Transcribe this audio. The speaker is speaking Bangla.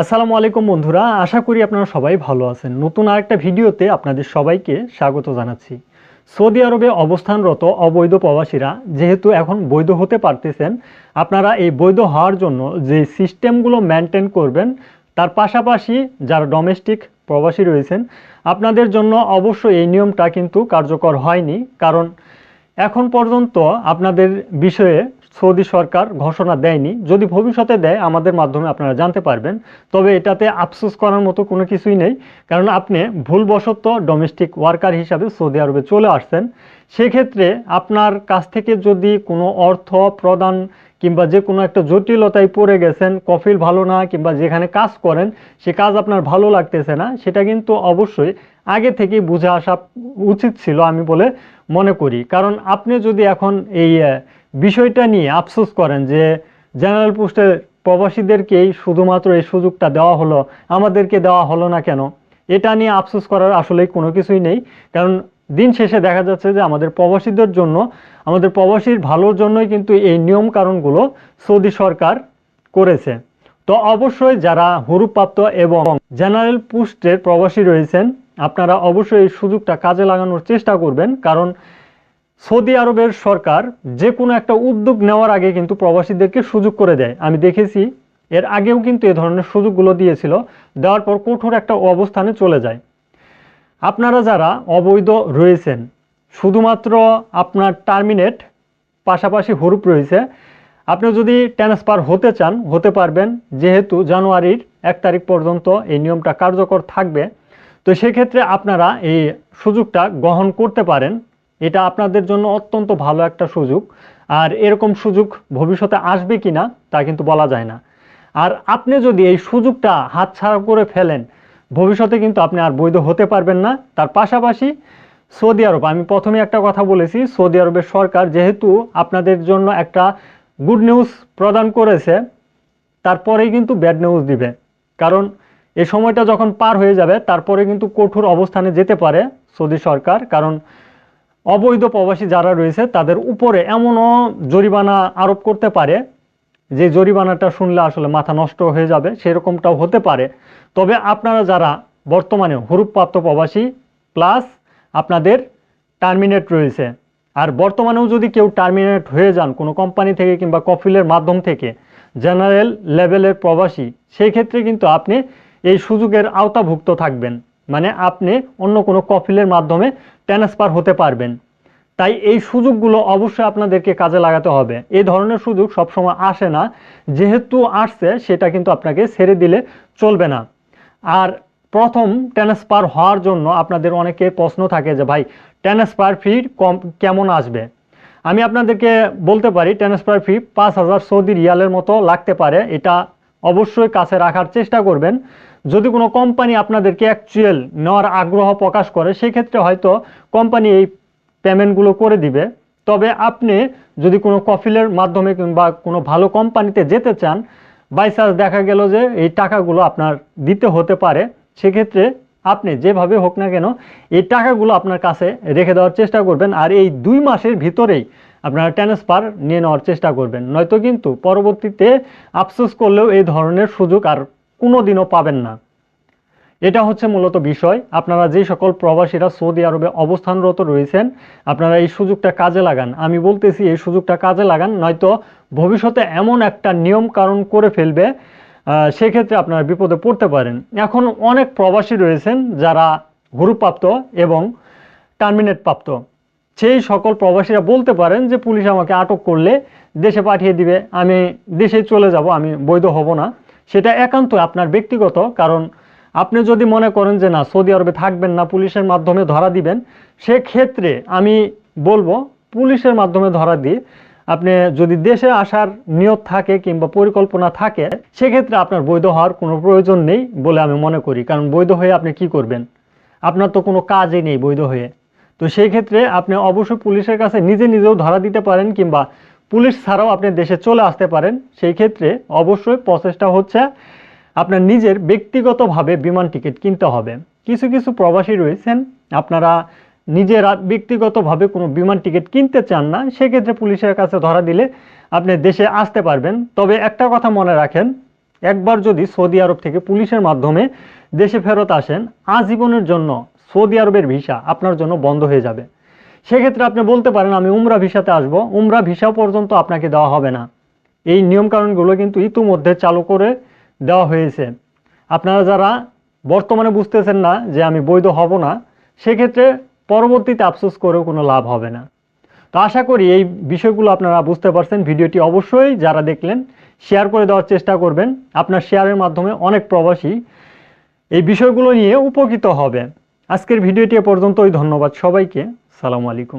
আসসালামু আলাইকুম বন্ধুরা, আশা করি আপনারা সবাই ভালো আছেন। নতুন আরেকটা ভিডিওতে আপনাদের সবাইকে স্বাগত জানাচ্ছি। সৌদি আরবে অবস্থানরত অবৈধ প্রবাসীরা যেহেতু এখন বৈধ হতে পারতেছেন, আপনারা এই বৈধ হওয়ার জন্য যে সিস্টেমগুলো মেনটেন করবেন, তার পাশাপাশি যারা ডোমেস্টিক প্রবাসী রয়েছেন, আপনাদের জন্য অবশ্যই এই নিয়মটা কিন্তু কার্যকর হয়নি। কারণ এখন পর্যন্ত আপনাদের বিষয়ে সৌদি সরকার ঘোষণা দেয়নি। যদি ভবিষ্যতে দেয়, আমাদের মাধ্যমে আপনারা জানতে পারবেন। তবে এটাতে আফসোস করার মতো কোনো কিছুই নেই। কারণ আপনি ভুলবশত ডোমেস্টিক ওয়ার্কার হিসাবে সৌদি আরবে চলে আসছেন। সেক্ষেত্রে আপনার কাছ থেকে যদি কোনো অর্থ প্রদান কিংবা যে কোনো একটা জটিলতায় পড়ে গেছেন, কফিল ভালো না কিংবা যেখানে কাজ করেন, সে কাজ আপনার ভালো লাগতেছে না, সেটা কিন্তু অবশ্যই আগে থেকেই বুঝে আসা উচিত ছিল আমি বলে মনে করি। কারণ আপনি যদি এখন এই বিষয়টা নিয়ে আফসোস করেন যে জেনারেল পোস্টের প্রবাসীদেরকেই শুধুমাত্র এই সুযোগটা দেওয়া হলো, আমাদেরকে দেওয়া হলো না কেন? এটা নিয়ে আফসোস করার আসলে কোনো কিছুই নেই। কারণ দিন শেষে দেখা যাচ্ছে যে আমাদের প্রবাসীদের জন্য, আমাদের প্রবাসীর ভালোর জন্যই কিন্তু এই নিয়ম কারণগুলো সৌদি সরকার করেছে। তো অবশ্যই যারা হুরুপ্রাপ্ত এবং জেনারেল পোস্টের প্রবাসী রয়েছেন, আপনারা অবশ্যই এই সুযোগটা কাজে লাগানোর চেষ্টা করবেন। কারণ সৌদি আরবের সরকার যে কোনো একটা উদ্যোগ নেওয়ার আগে কিন্তু প্রবাসীদেরকে সুযোগ করে দেয়। আমি দেখেছি, এর আগেও কিন্তু এ ধরনের সুযোগগুলো দিয়েছিল, দেওয়ার পর কঠোর একটা অবস্থানে চলে যায়। আপনারা যারা অবৈধ রয়েছেন, শুধুমাত্র আপনার টার্মিনেট, পাশাপাশি হরুপ রয়েছে আপনি যদি ট্রান্সফার হতে চান, হতে পারবেন। যেহেতু জানুয়ারির এক তারিখ পর্যন্ত এই নিয়মটা কার্যকর থাকবে, তো সেক্ষেত্রে আপনারা এই সুযোগটা গ্রহণ করতে পারেন। এটা আপনাদের জন্য অত্যন্ত ভালো একটা সুযোগ। আর এরকম সুযোগ ভবিষ্যতে আসবে কি না তা কিন্তু বলা যায় না। আর আপনি যদি এই সুযোগটা হাতছাড়া করে ফেলেন, ভবিষ্যতে কিন্তু আপনি আর বৈধ হতে পারবেন না। তার পাশাপাশি সৌদি আরব, আমি প্রথমে একটা কথা বলেছি, সৌদি আরবের সরকার যেহেতু আপনাদের জন্য একটা গুড নিউজ প্রদান করেছে, তারপরেই কিন্তু ব্যাড নিউজ দিবে। কারণ এই সময়টা যখন পার হয়ে যাবে, তারপরে কিন্তু কঠোর অবস্থানে যেতে পারে সৌদি সরকার। কারণ অবৈধ প্রবাসী যারা রয়েছে, তাদের উপরে এমনও জরিমানা আরোপ করতে পারে, যে জরিমানাটা শুনলে আসলে মাথা নষ্ট হয়ে যাবে, সেরকমটাও হতে পারে। তবে আপনারা যারা বর্তমানে হুরুপ্রাপ্ত প্রবাসী, প্লাস আপনাদের টার্মিনেট রয়েছে, আর বর্তমানেও যদি কেউ টার্মিনেট হয়ে যান কোনো কোম্পানি থেকে কিংবা কফিলের মাধ্যম থেকে জেনারেল লেভেলের প্রবাসী সেই ক্ষেত্রে কিন্তু আপনি এই সুযোগের আওতাভুক্ত থাকবেন। মানে আপনি অন্য কোনো কফিলের মাধ্যমে ট্রান্সফার হতে পারবেন। তাই এই সুযোগগুলো অবশ্যই আপনাদেরকে কাজে লাগাতে হবে। এই ধরনের সুযোগ সবসময় আসে না। যেহেতু আসছে, সেটা কিন্তু আপনাকে ছেড়ে দিলে চলবে না। আর প্রথম ট্রান্সফার হওয়ার জন্য আপনাদের অনেকের প্রশ্ন থাকে যে, ভাই ট্রান্সফার ফি কম, কেমন আসবে? আমি আপনাদেরকে বলতে পারি ট্রান্সফার ফি পাঁচ হাজার সৌদি রিয়ালের মতো লাগতে পারে। এটা অবশ্যই কাছে রাখার চেষ্টা করবেন। যদি কোনো কোম্পানি আপনাদেরকে অ্যাকচুয়াল নেওয়ার আগ্রহ প্রকাশ করে, সেক্ষেত্রে হয়তো কোম্পানি এই পেমেন্টগুলো করে দিবে। তবে আপনি যদি কোনো কফিলের মাধ্যমে কিংবা কোনো ভালো কোম্পানিতে যেতে চান বাই চান্স দেখা গেল যে এই টাকাগুলো আপনার দিতে হতে পারে, সেক্ষেত্রে আপনি যেভাবে হোক না কেন এই টাকাগুলো আপনার কাছে রেখে দেওয়ার চেষ্টা করবেন আর এই দুই মাসের ভিতরেই আপনারা ট্রান্সফার নিয়ে নেওয়ার চেষ্টা করবেন। নয়তো কিন্তু পরবর্তীতে আফসোস করলেও এই ধরনের সুযোগ আর কোনো দিনও পাবেন না। এটা হচ্ছে মূলত বিষয়। আপনারা যে সকল প্রবাসীরা সৌদি আরবে অবস্থানরত রয়েছেন, আপনারা এই সুযোগটা কাজে লাগান। আমি বলতেছি, এই সুযোগটা কাজে লাগান, নয়তো ভবিষ্যতে এমন একটা নিয়ম কারণ করে ফেলবে সেক্ষেত্রে আপনারা বিপদে পড়তে পারেন। এখন অনেক প্রবাসী রয়েছেন যারা হুরুপ্রাপ্ত এবং টার্মিনেট প্রাপ্ত। সেই সকল প্রবাসীরা বলতে পারেন যে, পুলিশ আমাকে আটক করলে দেশে পাঠিয়ে দিবে, আমি দেশে চলে যাব, আমি বৈধ হব না। সেটা একান্ত আপনার ব্যক্তিগত, কারণ আপনি যদি মনে করেন যে না, সৌদি আরবে থাকবেন না, পুলিশের মাধ্যমে ধরা দিবেন, সেক্ষেত্রে আমি বলব পুলিশের মাধ্যমে ধরা দিয়ে আপনি যদি দেশে আসার নিয়ত থাকে কিংবা পরিকল্পনা থাকে, সেক্ষেত্রে আপনার বৈধ হওয়ার কোনো প্রয়োজন নেই বলে আমি মনে করি। কারণ বৈধ হয়ে আপনি কি করবেন? আপনার তো কোনো কাজই নেই বৈধ হয়ে। তো সেই ক্ষেত্রে আপনি অবশ্যই পুলিশের কাছে নিজে নিজেও ধরা দিতে পারেন কিংবা পুলিশ ছাড়াও আপনি দেশে চলে আসতে পারেন। সেই ক্ষেত্রে অবশ্যই প্রসেসটা হচ্ছে আপনার নিজের ব্যক্তিগতভাবে বিমান টিকিট কিনতে হবে। কিছু কিছু প্রবাসী রয়েছেন, আপনারা নিজেরা ব্যক্তিগতভাবে কোনো বিমান টিকিট কিনতে চান না, সেক্ষেত্রে পুলিশের কাছে ধরা দিলে আপনি দেশে আসতে পারবেন। তবে একটা কথা মনে রাখেন, একবার যদি সৌদি আরব থেকে পুলিশের মাধ্যমে দেশে ফেরত আসেন, আজীবনের জন্য সৌদি আরবের ভিসা আপনার জন্য বন্ধ হয়ে যাবে। সেক্ষেত্রে আপনি বলতে পারেন, আমি উমরা ভিসাতে আসব। উমরা ভিসা পর্যন্ত আপনাকে দেওয়া হবে না। এই নিয়মকানুনগুলো কিন্তু ইতিমধ্যে চালু করে দেওয়া হয়েছে। আপনারা যারা বর্তমানে বুঝতেছেন না যে আমি বৈধ হব না, সেক্ষেত্রে পরবর্তীতে আফসোস করেও কোনো লাভ হবে না। তো আশা করি এই বিষয়গুলো আপনারা বুঝতে পারছেন। ভিডিওটি অবশ্যই যারা দেখলেন, শেয়ার করে দেওয়ার চেষ্টা করবেন। আপনার শেয়ারের মাধ্যমে অনেক প্রবাসী এই বিষয়গুলো নিয়ে উপকৃত হবে। আজকের ভিডিওটি এ পর্যন্তই। ধন্যবাদ সবাইকে। সালামু আলাইকুম।